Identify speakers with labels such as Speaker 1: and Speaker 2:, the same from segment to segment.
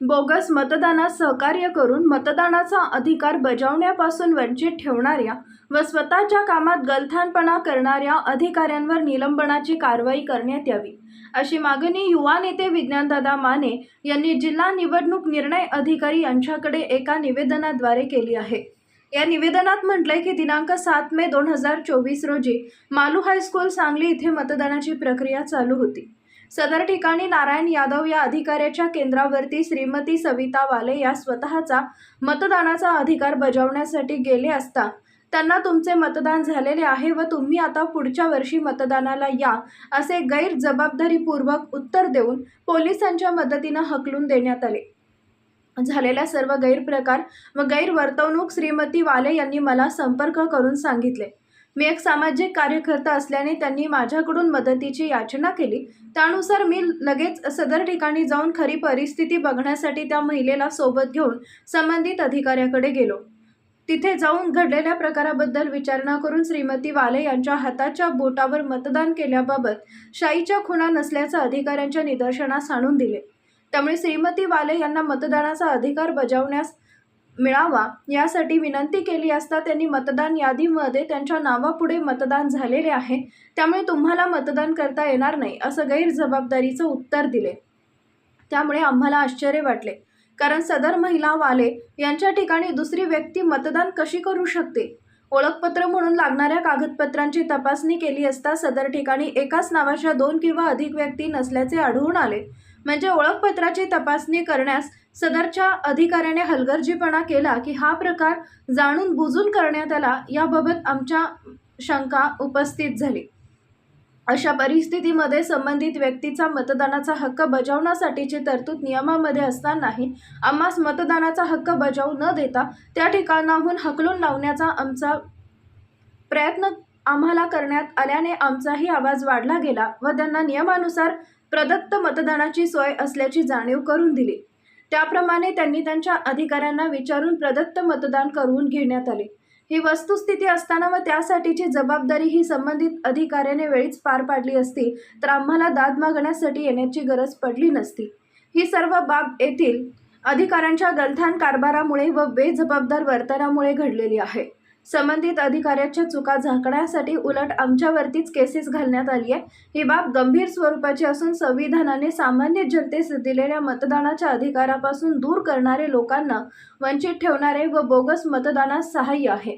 Speaker 1: Bogus मतदानात सहकार्य करून मतदानाचा अधिकार बजावण्यापासून वंचित ठेवणाऱ्या व स्वतःच्या कामात गलथानपणा करणाऱ्या अधिकाऱ्यांवर निलंबनाची कारवाई करण्यात यावी अशी मागणी युवा नेते विज्ञानदादा माने यांनी जिल्हा निवडणूक निर्णय अधिकारी यांच्याकडे एका निवेदनाद्वारे केली आहे. या निवेदनात म्हटलंय की दिनांक सात मे दोन हजार चोवीस रोजी मालू हायस्कूल सांगली इथे मतदानाची प्रक्रिया चालू होती. सदर ठिकाणी नारायण यादव या अधिकाऱ्याच्या केंद्रावरती श्रीमती सविता वाले या स्वतःचा मतदानाचा अधिकार बजावण्यासाठी गेले असता त्यांना तुमचे मतदान झालेले आहे व तुम्ही आता पुढच्या वर्षी मतदानाला या असे गैरजबाबदारीपूर्वक उत्तर देऊन पोलिसांच्या मदतीनं हकलून देण्यात आले. झालेल्या सर्व गैरप्रकार व गैरवर्तवणूक श्रीमती वाले यांनी मला संपर्क करून सांगितले. मी एक सामाजिक कार्यकर्ता असल्याने त्यांनी माझ्याकडून मदतीची याचना केली. त्यानुसार मी लगेच सदर ठिकाणी जाऊन खरी परिस्थिती बघण्यासाठी त्या महिलेला सोबत घेऊन संबंधित अधिकाऱ्याकडे गेलो. तिथे जाऊन घडलेल्या प्रकाराबद्दल विचारणा करून श्रीमती वाले यांच्या हाताच्या बोटावर मतदान केल्याबाबत शाईच्या खुणा नसल्याचं अधिकाऱ्यांच्या निदर्शनास आणून दिले. त्यामुळे श्रीमती वाले यांना मतदानाचा अधिकार बजावण्यास मिळावा यासाठी विनंती केली असता त्यांनी मतदान यादीमध्ये त्यांच्या नावापुढे मतदान झालेले आहे. त्यामुळे तुम्हाला मतदान करता येणार नाही असं गैरजबाबदारीचं उत्तर दिले. त्यामुळे आम्हाला आश्चर्य वाटले. कारण सदर महिला वाले यांच्या ठिकाणी दुसरी व्यक्ती मतदान कशी करू शकते? ओळखपत्र म्हणून लागणाऱ्या कागदपत्रांची तपासणी केली असता सदर ठिकाणी एकाच नावाच्या दोन किंवा अधिक व्यक्ती नसल्याचे आढळून आले. म्हणजे ओळखपत्राची तपासणी करण्यास सदरच्या अधिकाऱ्याने हलगर्जीपणा केला की हा प्रकार जाणून बुजून करण्यात आला याबाबत आमच्या शंका उपस्थित झाली. अशा परिस्थितीमध्ये संबंधित व्यक्तीचा मतदानाचा हक्क बजावण्यासाठीची तरतूद नियमामध्ये असतानाही आम्हास मतदानाचा हक्क बजावू न देता त्या ठिकाणाहून हकलून लावण्याचा आमचा प्रयत्न आम्हाला करण्यात आल्याने आमचाही आवाज वाढला गेला व त्यांना नियमानुसार प्रदत्त मतदानाची सोय असल्याची जाणीव करून दिली. त्याप्रमाणे त्यांनी त्यांच्या अधिकाऱ्यांना विचारून प्रदत्त मतदान करून घेण्यात आले. ही वस्तुस्थिती असताना व त्यासाठीची जबाबदारी ही संबंधित अधिकाऱ्याने वेळीच पार पाडली असती तर आम्हाला दाद मागण्यासाठी येण्याची गरज पडली नसती. ही सर्व बाब येथील अधिकाऱ्यांच्या गलथान कारभारामुळे व बेजबाबदार वर्तनामुळे घडलेली आहे. संबंधित अधिकाऱ्याच्या चुका झाकण्यासाठी उलट आमच्यावरतीच केसेस घालण्यात आली आहे. ही बाब गंभीर स्वरूपाची असून संविधानाने सामान्य जनतेस दिलेल्या मतदानाच्या अधिकारापासून दूर करणारे लोकांना वंचित ठेवणारे व बोगस मतदानास सहाय्य आहे.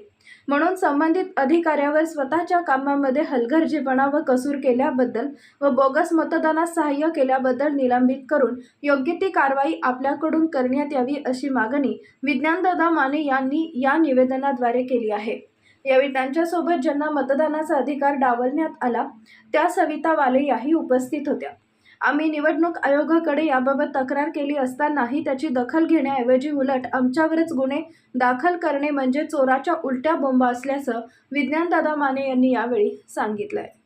Speaker 1: म्हणून संबंधित अधिकाऱ्यावर स्वतःच्या कामामध्ये हलगर्जीपणा व कसूर केल्याबद्दल व बोगस मतदानास सहाय्य केल्याबद्दल निलंबित करून योग्य ती कारवाई आपल्याकडून करण्यात यावी अशी मागणी विज्ञानदादा माने यांनी या निवेदनाद्वारे केली आहे. यावेळी त्यांच्यासोबत ज्यांना मतदानाचा अधिकार डावलण्यात आला त्या सविता वाले याही उपस्थित होत्या. आम्ही निवडणूक आयोगाकडे याबाबत तक्रार केली असतानाही त्याची दखल घेण्याऐवजी उलट आमच्यावरच गुन्हे दाखल करणे म्हणजे चोराच्या उलट्या बोंबा असल्याचं विज्ञानदादा माने यांनी यावेळी सांगितलं आहे